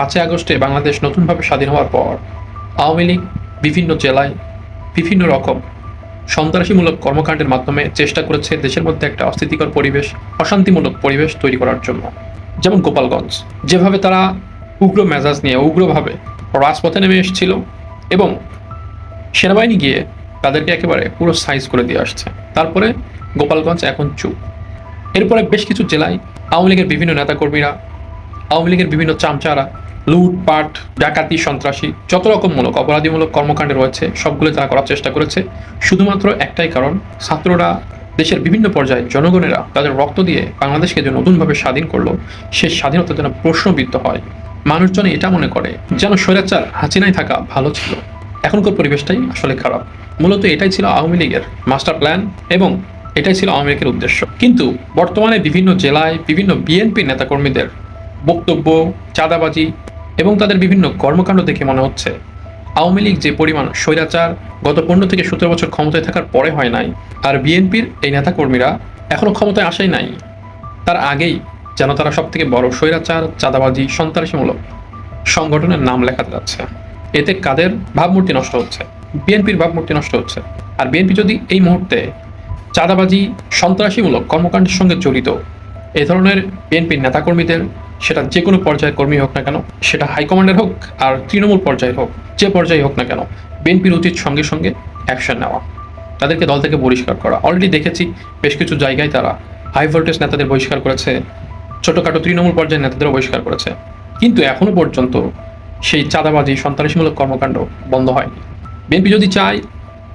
পাঁচই আগস্টে বাংলাদেশ নতুনভাবে স্বাধীন হওয়ার পর আওয়ামী লীগ বিভিন্ন জেলায় বিভিন্ন রকম সন্ত্রাসীমূলক কর্মকাণ্ডের মাধ্যমে চেষ্টা করেছে দেশের মধ্যে একটা অস্থিতিকর পরিবেশ, অশান্তিমূলক পরিবেশ তৈরি করার জন্য। যেমন গোপালগঞ্জ, যেভাবে তারা উগ্র মেজাজ নিয়ে, উগ্রভাবে রাজপথে নেমে এসেছিল এবং সেনাবাহিনী গিয়ে তাদেরকে একেবারে পুরো সাইজ করে দিয়ে আসছে। তারপরে গোপালগঞ্জ এখন চুপ। এরপরে বেশ কিছু জেলায় আওয়ামী লীগের বিভিন্ন নেতাকর্মীরা, আওয়ামী লীগের বিভিন্ন চামচারা লুটপাট ডাকাতি, সন্ত্রাসী, যত রকমমূলক, অপরাধীমূলক কর্মকাণ্ডে রয়েছে, সবগুলো তারা করার চেষ্টা করেছে। শুধুমাত্র একটাই কারণ, ছাত্ররা দেশের বিভিন্ন পর্যায়ে জনগণেরা তাদের রক্ত দিয়ে বাংলাদেশকে যে নতুনভাবে স্বাধীন করল, সে স্বাধীনতা যেন প্রশ্নবিদ্ধ হয়। মানুষজন এটা মনে করে, যেন স্বৈরাচার হাসিনায় থাকা ভালো ছিল। এখনকার পরিবেশটাই আসলে খারাপ। মূলত এটাই ছিল আওয়ামী লীগের মাস্টার প্ল্যান এবং এটাই ছিল আওয়ামী লীগের উদ্দেশ্য। কিন্তু বর্তমানে বিভিন্ন জেলায় বিভিন্ন বিএনপি নেতাকর্মীদের বক্তব্য, চাঁদাবাজি এবং তাদের বিভিন্ন কর্মকাণ্ড দেখে মনে হচ্ছে। আওয়ামী লীগ যে পরিমাণ স্বৈরাচার গত পনেরো থেকে সতেরো বছর ক্ষমতায় থাকার পরে হয় নাই, আর বিএনপির এই নেতাকর্মীরা এখনও ক্ষমতায় আসাই নাই। তার আগেই যেন তারা সব থেকে বড় স্বৈরাচার, চাঁদাবাজি, সন্ত্রাসীমূলক সংগঠনের নাম লেখাতে যাচ্ছে। এতে কাদের ভাবমূর্তি নষ্ট হচ্ছে? বিএনপির ভাবমূর্তি নষ্ট হচ্ছে। আর বিএনপি যদি এই মুহূর্তে চাঁদাবাজি, সন্ত্রাসীমূলক কর্মকাণ্ডের সঙ্গে জড়িত, এ ধরনের বিএনপির নেতাকর্মীদের সেটা যে কোনো পর্যায়ের কর্মী হোক না কেন, সেটা হাইকমান্ডের হোক আর তৃণমূল পর্যায়ের হোক, যে পর্যায়ে হোক না কেন বিএনপির উচিত সঙ্গে সঙ্গে অ্যাকশন নেওয়া। তাদেরকে দল থেকে বহিষ্কার করা। অলরেডি দেখেছি বেশ কিছু জায়গায় তারা হাই ভোল্টেজ নেতাদের বহিষ্কার করেছে, ছোটোখাটো তৃণমূল পর্যায়ের নেতাদেরও বহিষ্কার করেছে। কিন্তু এখনও পর্যন্ত সেই চাঁদাবাজি, সন্ত্রাসীমূলক কর্মকাণ্ড বন্ধ হয়নি। বিএনপি যদি চায়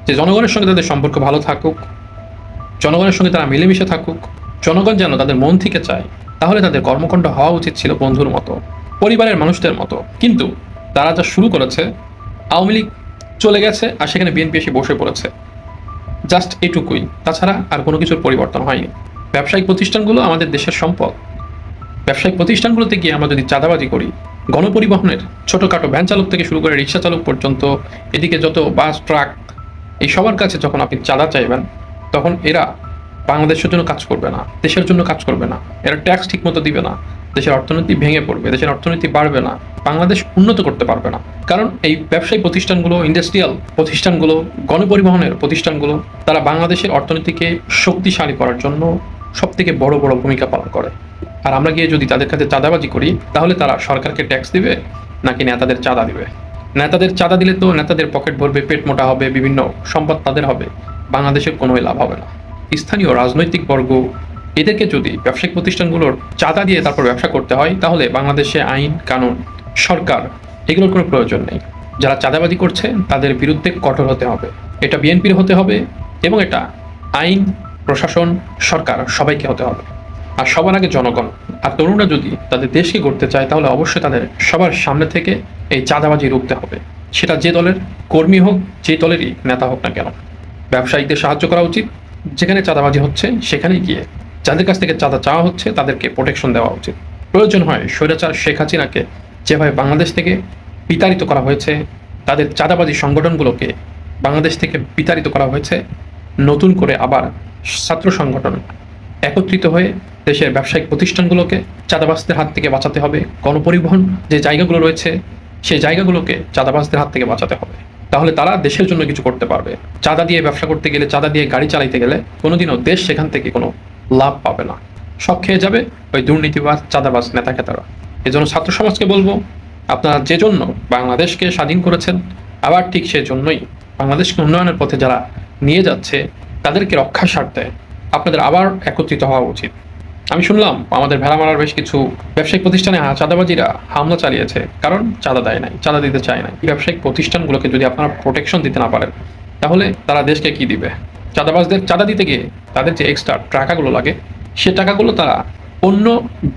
যে জনগণের সঙ্গে তাদের সম্পর্ক ভালো থাকুক, জনগণের সঙ্গে তারা মিলেমিশে থাকুক, জনগণ যেন তাদের মন থেকে চায় তাহলে তাদের কর্মকাণ্ড হওয়া উচিত ছিল বন্ধুর মতো, পরিবারের মানুষদের মতো। কিন্তু তারা যা শুরু করেছে, আওয়ামী লীগ চলে গেছে আর সেখানে বিএনপি এসে বসে পড়েছে। জাস্ট এটুকুই। তাছাড়া আর কোনো কিছুর পরিবর্তন হয়নি। ব্যবসায়িক প্রতিষ্ঠানগুলো আমাদের দেশের সম্পদ। ব্যবসায়িক প্রতিষ্ঠানগুলোতে গিয়ে আমরা যদি চাঁদাবাজি করি, গণপরিবহনের ছোটোখাটো ভ্যান চালক থেকে শুরু করে রিক্সা চালক পর্যন্ত, এদিকে যত বাস, ট্রাক, এই সবার কাছে যখন আপনি চাঁদা চাইবেন, তখন এরা বাংলাদেশের জন্য কাজ করবে না, দেশের জন্য কাজ করবে না, এরা ট্যাক্স ঠিকমতো দিবে না, দেশের অর্থনীতি ভেঙে পড়বে, দেশের অর্থনীতি বাড়বে না, বাংলাদেশ উন্নত করতে পারবে না। কারণ এই ব্যবসায়ী প্রতিষ্ঠানগুলো ইন্ডাস্ট্রিয়াল প্রতিষ্ঠানগুলো, গণপরিবহনের প্রতিষ্ঠানগুলো, তারা বাংলাদেশের অর্থনীতিকে শক্তিশালী করার জন্য সব থেকে বড় বড় ভূমিকা পালন করে। আর আমরা গিয়ে যদি তাদের কাছে চাঁদাবাজি করি, তাহলে তারা সরকারকে ট্যাক্স দিবে, নাকি নেতাদের চাঁদা দিবে? নেতাদের চাঁদা দিলে তো নেতাদের পকেট ভরবে, পেট মোটা হবে, বিভিন্ন সম্পদ তাদের হবে বাংলাদেশের কোনোই লাভ হবে না। স্থানীয় রাজনৈতিক বর্গ এদেরকে যদি ব্যবসায়িক প্রতিষ্ঠানগুলোর চাঁদা দিয়ে তারপর ব্যবসা করতে হয়, তাহলে বাংলাদেশে আইন, কানুন, সরকার এগুলোর কোনো প্রয়োজন নেই। যারা চাঁদাবাজি করছে, তাদের বিরুদ্ধে কঠোর হতে হবে। এটা বিএনপির হতে হবে এবং এটা আইন, প্রশাসন, সরকার সবাইকে হতে হবে। আর সবার আগে জনগণ। আর তরুণরা যদি তাদের দেশকে গড়তে চায়, তাহলে অবশ্যই তাদের সবার সামনে থেকে এই চাঁদাবাজি রুখতে হবে। সেটা যে দলের কর্মী হোক, যে দলেরই নেতা হোক না কেন। ব্যবসায়ীদের সাহায্য করা উচিত। যেখানে চাঁদাবাজি হচ্ছে, সেখানেই গিয়ে যাদের কাছ থেকে চাঁদা চাওয়া হচ্ছে, তাদেরকে প্রোটেকশন দেওয়া উচিত। প্রয়োজন হয় স্বৈরাচার শেখ হাসিনাকে যেভাবে বাংলাদেশ থেকে বিতাড়িত করা হয়েছে, তাদের চাঁদাবাজি সংগঠনগুলোকে বাংলাদেশ থেকে বিতাড়িত করা হয়েছে, নতুন করে আবার ছাত্র সংগঠন একত্রিত হয়ে দেশের ব্যবসায়িক প্রতিষ্ঠানগুলোকে চাঁদাবাজদের হাত থেকে বাঁচাতে হবে। গণপরিবহন যে জায়গাগুলো রয়েছে, সেই জায়গাগুলোকে চাঁদাবাজদের হাত থেকে বাঁচাতে হবে। তাহলে তারা দেশের জন্য কিছু করতে পারবে। চাঁদা দিয়ে ব্যবসা করতে গেলে, চাঁদা দিয়ে গাড়ি চালাইতে গেলে কোনোদিনও দেশ সেখান থেকে কোনো লাভ পাবে না। সব খেয়ে যাবে ওই দুর্নীতিবাজ, চাঁদাবাজ নেতা খেতারা এই জন্য ছাত্র সমাজকে বলব, আপনারা যে জন্য বাংলাদেশকে স্বাধীন করেছেন, আবার ঠিক সেজন্যই বাংলাদেশকে উন্নয়নের পথে যারা নিয়ে যাচ্ছে, তাদেরকে রক্ষার স্বার্থে আপনাদের আবার একত্রিত হওয়া উচিত। আমি শুনলাম আমাদের ভেড়ামারার বেশ কিছু ব্যবসায়িক প্রতিষ্ঠানে চাঁদাবাজিরা হামলা চালিয়েছে। কারণ চাঁদা দেয় নাই, চাঁদা দিতে চায় নাই। ব্যবসায়িক প্রতিষ্ঠানগুলোকে যদি আপনারা প্রোটেকশন দিতে না পারেন, তাহলে তারা দেশকে কি দিবে? চাঁদাবাজদের, চাঁদা দিতে গিয়ে তাদের যে এক্সট্রা টাকাগুলো লাগে, সে টাকাগুলো তারা অন্য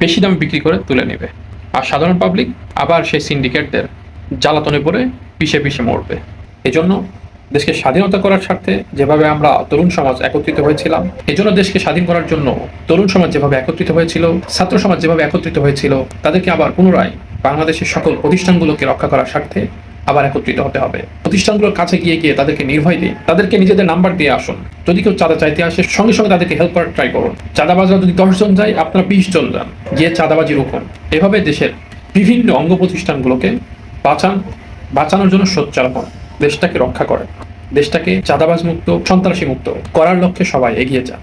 বেশি দামে বিক্রি করে তুলে নেবে। আর সাধারণ পাবলিক আবার সেই সিন্ডিকেটদের জ্বালাতনে পড়ে পিষে পিষে মরবে। এই জন্য দেশকে স্বাধীনতা করার স্বার্থে যেভাবে আমরা তরুণ সমাজ একত্রিত হয়েছিলাম এই জন্য দেশকে স্বাধীন করার জন্য তরুণ সমাজ যেভাবে একত্রিত হয়েছিল, ছাত্র সমাজ যেভাবে একত্রিত হয়েছিল, তাদেরকে আবার পুনরায় বাংলাদেশের সকল প্রতিষ্ঠানগুলোকে রক্ষা করার স্বার্থে আবার একত্রিত হতে হবে। প্রতিষ্ঠানগুলোর কাছে গিয়ে গিয়ে তাদেরকে নির্ভয় দিন, তাদেরকে নিজেদের নাম্বার দিয়ে আসুন। যদি কেউ চাঁদা চাইতে আসে, সঙ্গে সঙ্গে তাদেরকে হেল্প করার ট্রাই করুন। চাঁদাবাজরা যদি দশজন যায়, আপনারা বিশ জন যান, গিয়ে চাঁদাবাজি রুখুন। এভাবে দেশের বিভিন্ন অঙ্গ প্রতিষ্ঠানগুলোকে বাঁচান, বাঁচানোর জন্য সোচ্চার হন। দেশটাকে রক্ষা করেন দেশটাকে চাঁদাবাজ মুক্ত সন্ত্রাসী মুক্ত করার লক্ষ্যে সবাই এগিয়ে যান।